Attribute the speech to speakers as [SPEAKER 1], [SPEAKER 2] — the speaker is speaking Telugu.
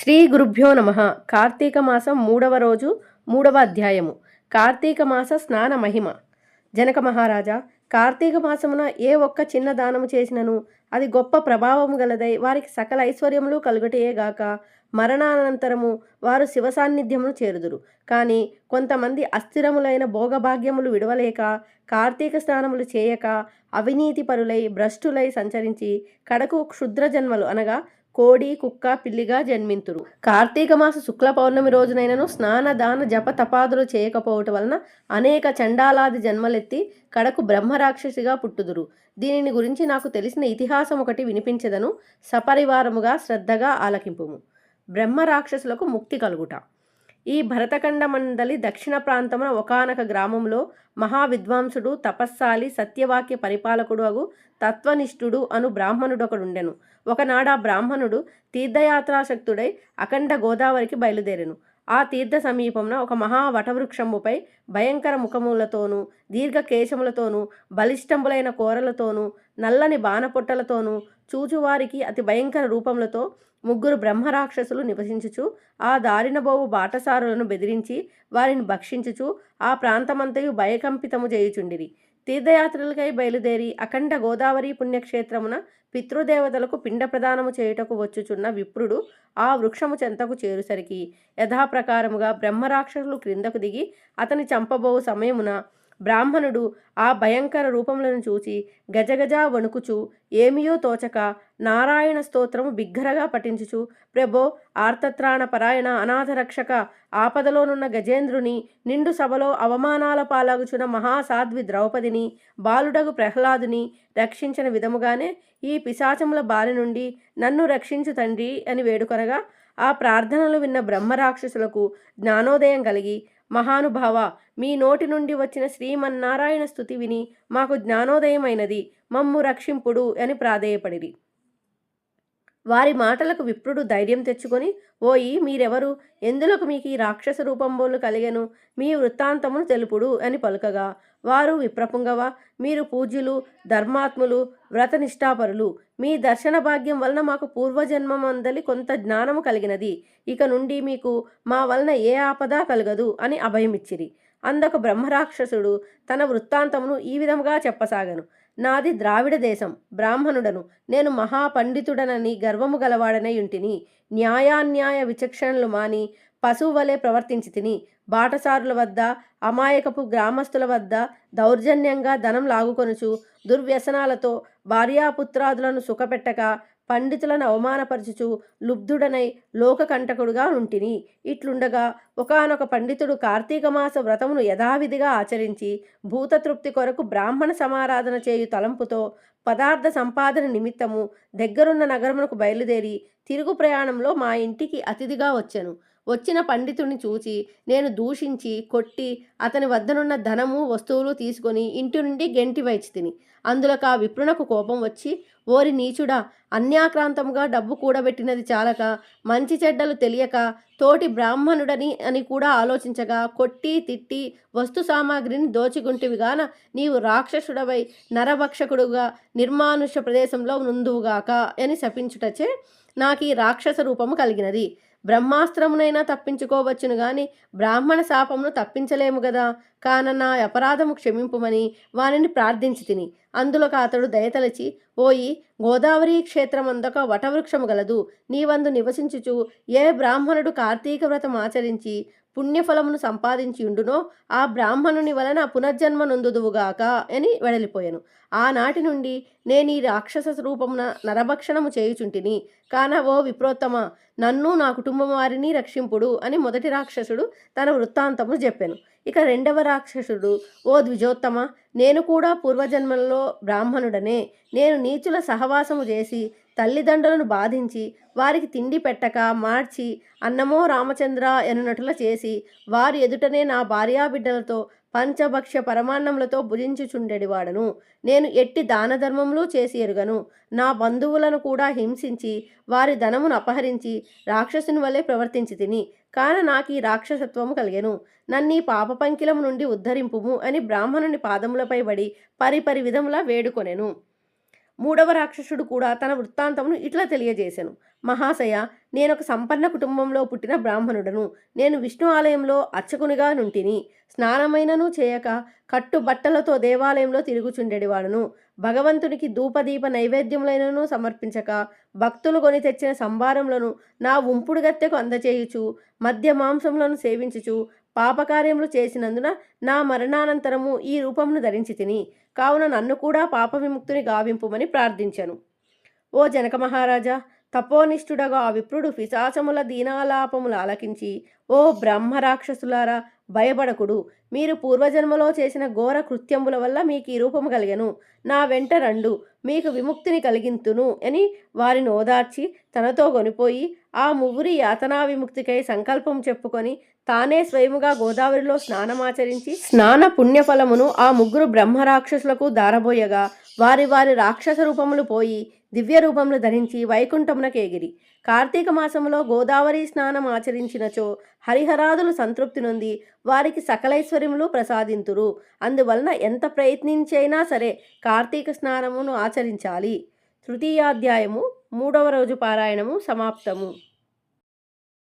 [SPEAKER 1] శ్రీ గురుభ్యో నమ. కార్తీక మాసం మూడవ రోజు మూడవ అధ్యాయము. కార్తీక మాస స్నాన మహిమ. జనక మహారాజా కార్తీక మాసమున ఏ ఒక్క చిన్న దానము చేసినను అది గొప్ప ప్రభావము గలదై వారికి సకల ఐశ్వర్యములు కలుగటేగాక మరణానంతరము వారు శివ సాన్నిధ్యమును చేరుదురు. కానీ కొంతమంది అస్థిరములైన భోగభాగ్యములు విడవలేక కార్తీక స్నానములు చేయక అవినీతి పరులై భ్రష్టులై సంచరించి కడకు క్షుద్ర జన్మలు అనగా కోడి కుక్క పిల్లిగా జన్మింతురు. కార్తీక మాస శుక్ల పౌర్ణమి రోజునైనను స్నాన దాన జప తపాదులు చేయకపోవటం వలన అనేక చండాలాది జన్మలెత్తి కడకు బ్రహ్మరాక్షసిగా పుట్టుదురు. దీనిని గురించి నాకు తెలిసిన ఇతిహాసం ఒకటి వినిపించదను. సపరివారముగా శ్రద్ధగా ఆలకింపుము. బ్రహ్మరాక్షసులకు ముక్తి కలుగుట. ఈ భరతఖండ మండలి దక్షిణ ప్రాంతమున ఒకానొక గ్రామంలో మహావిద్వాంసుడు తపస్సాలి సత్యవాక్య పరిపాలకుడు అగు తత్వనిష్ఠుడు అను బ్రాహ్మణుడొకడుండెను. ఒకనాడు ఆ బ్రాహ్మణుడు తీర్థయాత్రాశక్తుడై అఖండ గోదావరికి బయలుదేరెను. ఆ తీర్థ సమీపంన ఒక మహా వటవృక్షముపై భయంకర ముఖములతోనూ దీర్ఘ కేశములతోనూ బలిష్టంబులైన కోరలతోనూ నల్లని బాణపొట్టలతోనూ చూచువారికి అతి భయంకర రూపములతో ముగ్గురు బ్రహ్మరాక్షసులు నివసించుచు ఆ దారిన బోవు బాటసారులను బెదిరించి వారిని భక్షించుచు ఆ ప్రాంతమంతయు భయకంపితము చేయుచుండిరి. తీర్థయాత్రలకై బయలుదేరి అఖండ గోదావరి పుణ్యక్షేత్రమున పితృదేవతలకు పిండ ప్రదానము చేయుటకు వచ్చుచున్న విప్రుడు ఆ వృక్షము చెంతకు చేరుసరికి. యథాప్రకారముగా బ్రహ్మరాక్షసులు క్రిందకు దిగి అతని చంపబోవు సమయమున బ్రాహ్మణుడు ఆ భయంకర రూపములను చూచి గజగజ వణుకుచు ఏమియో తోచక నారాయణ స్తోత్రము బిగ్గరగా పఠించుచు ప్రభో ఆర్తత్రాణ పరాయణ అనాథరక్షక ఆపదలోనున్న గజేంద్రుని నిండు సభలో అవమానాల పాలగుచున్న మహాసాధ్వి ద్రౌపదిని బాలుడగు ప్రహ్లాదుని రక్షించిన విధముగానే ఈ పిశాచముల బారి నుండి నన్ను రక్షించు తండ్రి అని వేడుకొనగా ఆ ప్రార్థనలు విన్న బ్రహ్మరాక్షసులకు జ్ఞానోదయం కలిగి మహానుభావ మీ నోటి నుండి వచ్చిన శ్రీమన్నారాయణ స్థుతి విని మాకు జ్ఞానోదయమైనది. మమ్ము రక్షింపుడు అని ప్రాధేయపడిరి. వారి మాటలకు విప్రుడు ధైర్యం తెచ్చుకొని ఓయి మీరెవరు? ఎందులకు మీకు ఈ రాక్షస రూపంబోలు కలిగెను? మీ వృత్తాంతమును తెలుపుడు అని పలుకగా. వారు విప్రపుంగవ? మీరు పూజ్యులు ధర్మాత్ములు వ్రతనిష్ఠాపరులు. మీ దర్శన భాగ్యం వలన మాకు పూర్వజన్మమందలి కొంత జ్ఞానము కలిగినది. ఇక నుండి మీకు మా వలన ఏ ఆపద కలగదు అని అభయమిచ్చిరి. అందకు బ్రహ్మరాక్షసుడు తన వృత్తాంతమును ఈ విధముగా చెప్పసాగను. నాది ద్రావిడ దేశం బ్రాహ్మణుడను. నేను మహాపండితుడనని గర్వము గలవాడనై ఉంటిని. న్యాయాన్యాయ విచక్షణలు మాని పశువు వలె ప్రవర్తించి తిని బాటసారుల వద్ద అమాయకపు గ్రామస్తుల వద్ద దౌర్జన్యంగా ధనం లాగుకొనుచు దుర్వ్యసనాలతో భార్యాపుత్రాదులను సుఖపెట్టక పండితులను అవమానపరచుచు లుబ్ధుడనై లోకకంటకుడుగా ఉంటిని. ఇట్లుండగా ఒకనొక పండితుడు కార్తీక మాస వ్రతమును యథావిధిగా ఆచరించి భూతతృప్తి కొరకు బ్రాహ్మణ సమారాధన చేయు తలంపుతో పదార్థ సంపాదన నిమిత్తము దగ్గరున్న నగరమునకు బయలుదేరి తిరుగు ప్రయాణంలో మా ఇంటికి అతిథిగా వచ్చాను. వచ్చిన పండితుడిని చూచి నేను దూషించి కొట్టి అతని వద్దనున్న ధనము వస్తువులు తీసుకొని ఇంటి నుండి గెంటి వైచి తిని. అందులోకి ఆ విప్రునకు కోపం వచ్చి ఓరి నీచుడా అన్యాక్రాంతముగా డబ్బు కూడబెట్టినది చాలక మంచి చెడ్డలు తెలియక తోటి బ్రాహ్మణుడని అని కూడా ఆలోచించగా కొట్టి తిట్టి వస్తు సామాగ్రిని దోచిగుంటివిగాన నీవు రాక్షసుడవై నరభక్షకుడుగా నిర్మానుష్య ప్రదేశంలో నుందువుగాక అని శపించుటచే నాకు ఈ రాక్షస రూపము కలిగినది. బ్రహ్మాస్త్రమునైనా తప్పించుకోవచ్చును గాని బ్రాహ్మణ శాపమును తప్పించలేము కదా కాన నా అపరాధము క్షమింపుమని వానిని ప్రార్థించి తిని. అందులోకి అతడు దయతలచి ఓయి గోదావరి క్షేత్రమందొక వటవృక్షము గలదు. నీవందు నివసించుచు ఏ బ్రాహ్మణుడు కార్తీక వ్రతం ఆచరించి పుణ్యఫలమును సంపాదించి ఉండునో ఆ బ్రాహ్మణుని వలన పునర్జన్మ నొందుదువుగాక అని వెడలిపోయాను. ఆనాటి నుండి నేను ఈ రాక్షస రూపమున నరభక్షణము చేయుచుంటిని. కాన ఓ విప్రోత్తమ నన్ను నా కుటుంబం వారిని రక్షింపుడు అని మొదటి రాక్షసుడు తన వృత్తాంతము చెప్పాను. ఇక రెండవ రాక్షసుడు ఓ ద్విజోత్తమ నేను కూడా పూర్వజన్మలలో బ్రాహ్మణుడనే. నేను నీచుల సహవాసము చేసి తల్లిదండ్రులను బాధించి వారికి తిండి పెట్టక మార్చి అన్నమో రామచంద్ర ఎనునటుల చేసి వారి ఎదుటనే నా భార్యాబిడ్డలతో పంచభక్ష పరమాన్నములతో భుజించుచుండెడివాడను. నేను ఎట్టి దాన ధర్మములు చేసి ఎరుగను. నా బంధువులను కూడా హింసించి వారి ధనమును అపహరించి రాక్షసుని వలె ప్రవర్తించి తిని కాన నాకు ఈ రాక్షసత్వము కలిగెను. నన్ని పాప పంకిలము నుండి ఉద్ధరింపుము అని బ్రాహ్మణుని పాదములపై పడి పరిపరి విధములా వేడుకొనెను. మూడవ రాక్షసుడు కూడా తన వృత్తాంతమును ఇట్లా తెలియజేశాను మహాశయ నేను ఒక సంపన్న కుటుంబంలో పుట్టిన బ్రాహ్మణుడను. నేను విష్ణు ఆలయంలో అర్చకునిగా నుంటిని. స్నానమైనను చేయక కట్టు బట్టలతో దేవాలయంలో తిరుగుచుండెడివాడును. భగవంతునికి ధూపదీప నైవేద్యములైనను సమర్పించక భక్తులు కొని తెచ్చిన సంభారములను నా ఉంపుడు గత్తెకు అందచేయుచు మద్య మాంసములను సేవించుచు పాపకార్యములు చేసినందున నా మరణానంతరము ఈ రూపమును ధరించి తిని కావున నన్ను కూడా పాప విముక్తుని గావింపుమని ప్రార్థించను. ఓ జనక మహారాజా తపోనిష్ఠుడగా ఆ విప్రుడు పిశాచముల దీనాలాపములు ఆలకించి ఓ బ్రహ్మ రాక్షసులారా భయపడకుడు. మీరు పూర్వజన్మలో చేసిన ఘోర కృత్యముల వల్ల మీకు ఈ రూపము కలిగను. నా వెంట రండు. మీకు విముక్తిని కలిగింతును అని వారిని ఓదార్చి తనతో కొనిపోయి ఆ ముగ్గురి యాతనా విముక్తికై సంకల్పం చెప్పుకొని తానే స్వయముగా గోదావరిలో స్నానమాచరించి స్నాన పుణ్యఫలమును ఆ ముగ్గురు బ్రహ్మరాక్షసులకు దారబోయగా వారి వారి రాక్షస రూపములు పోయి దివ్య రూపములు ధరించి వైకుంఠమునకు ఎగిరి. కార్తీక మాసంలో గోదావరి స్నానం ఆచరించినచో హరిహరాదులు సంతృప్తి నొంది వారికి సకలైశ్వర్యములు ప్రసాదింతురు. అందువలన ఎంత ప్రయత్నించైనా సరే కార్తీక స్నానమును ఆచరించాలి. తృతీయాధ్యాయము మూడవ రోజు పారాయణము సమాప్తము.